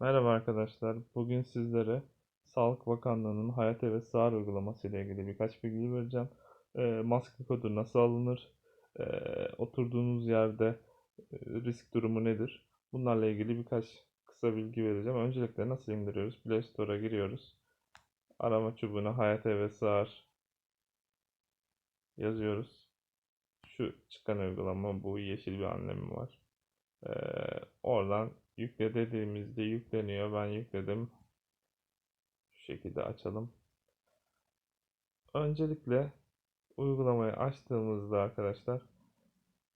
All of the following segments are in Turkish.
Merhaba arkadaşlar. Bugün sizlere Sağlık Bakanlığı'nın Hayat ve Sağır uygulaması ile ilgili birkaç bilgi vereceğim. Ee, maske kodu nasıl alınır? Ee, oturduğunuz yerde e, risk durumu nedir? Bunlarla ilgili birkaç kısa bilgi vereceğim. Öncelikle nasıl indiriyoruz? Play Store'a giriyoruz. Arama çubuğuna Hayat ve Sağır yazıyoruz. Şu çıkan uygulama bu yeşil bir anlamı var. Ee, oradan yükle dediğimizde yükleniyor. Ben yükledim. Şu şekilde açalım. Öncelikle uygulamayı açtığımızda arkadaşlar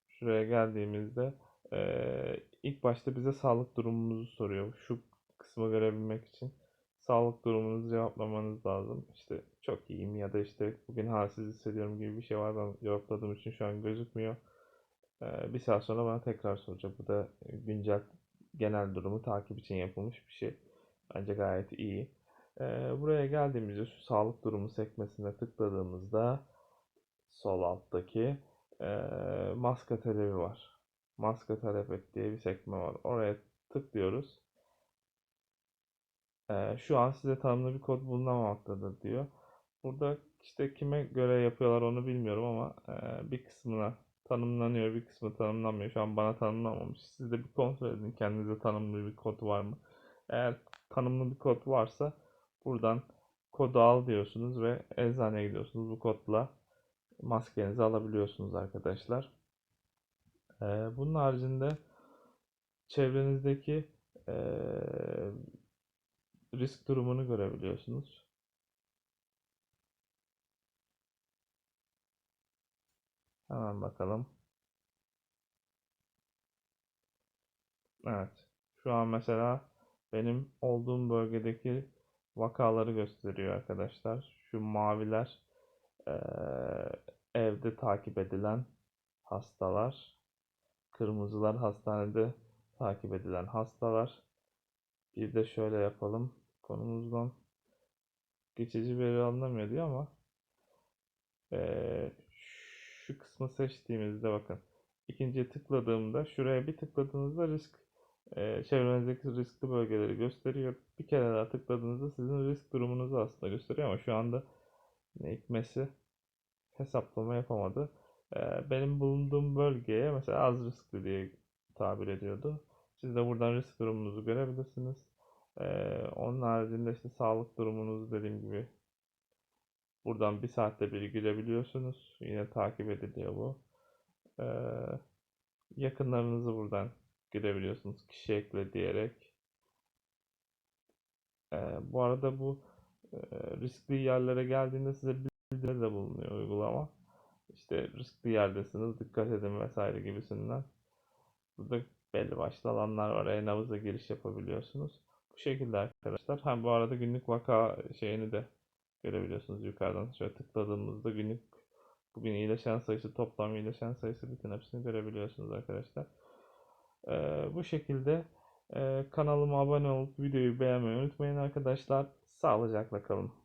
şuraya geldiğimizde ee, ilk başta bize sağlık durumumuzu soruyor. Şu kısmı görebilmek için sağlık durumunuzu cevaplamanız lazım. İşte çok iyiyim ya da işte bugün halsiz hissediyorum gibi bir şey var. Ben cevapladığım için şu an gözükmüyor. Bir saat sonra bana tekrar soracak. Bu da güncel genel durumu takip için yapılmış bir şey. Bence gayet iyi. Ee, buraya geldiğimizde şu sağlık durumu sekmesine tıkladığımızda sol alttaki e, maske talebi var. Maske talep et diye bir sekme var. Oraya tıklıyoruz. Ee, şu an size tanımlı bir kod bulunamamaktadır diyor. Burada işte kime göre yapıyorlar onu bilmiyorum ama e, bir kısmına tanımlanıyor, bir kısmı tanımlanmıyor. Şu an bana tanımlanmamış. Siz de bir kontrol edin kendinize tanımlı bir kod var mı? Eğer tanımlı bir kod varsa buradan kodu al diyorsunuz ve eczaneye gidiyorsunuz. Bu kodla maskenizi alabiliyorsunuz arkadaşlar. Ee, bunun haricinde çevrenizdeki e, risk durumunu görebiliyorsunuz. Hemen bakalım. Evet. Şu an mesela benim olduğum bölgedeki vakaları gösteriyor arkadaşlar. Şu maviler eee, evde takip edilen hastalar. Kırmızılar hastanede takip edilen hastalar. Bir de şöyle yapalım. Konumuzdan geçici veri alınamıyor diyor ama eee, şu kısmı seçtiğimizde bakın. İkinciye tıkladığımda şuraya bir tıkladığınızda risk e, çevrenizdeki riskli bölgeleri gösteriyor. Bir kere daha tıkladığınızda sizin risk durumunuzu aslında gösteriyor ama şu anda ne hikmesi hesaplama yapamadı. E, benim bulunduğum bölgeye mesela az riskli diye tabir ediyordu. Siz de buradan risk durumunuzu görebilirsiniz. E, onun haricinde işte sağlık durumunuzu dediğim gibi buradan bir saatte bir girebiliyorsunuz. Yine takip ediliyor bu. E, yakınlarınızı buradan girebiliyorsunuz kişi ekle diyerek. Ee, bu arada bu e, riskli yerlere geldiğinde size bildiri de bulunuyor uygulama. İşte riskli yerdesiniz dikkat edin vesaire gibisinden. Burada belli başlı alanlar var. E-nabızla giriş yapabiliyorsunuz. Bu şekilde arkadaşlar. Ha bu arada günlük vaka şeyini de görebiliyorsunuz yukarıdan. Şöyle tıkladığımızda günlük bugün iyileşen sayısı toplam iyileşen sayısı bütün hepsini görebiliyorsunuz arkadaşlar. Ee, bu şekilde e, kanalıma abone olup videoyu beğenmeyi unutmayın arkadaşlar. Sağlıcakla kalın.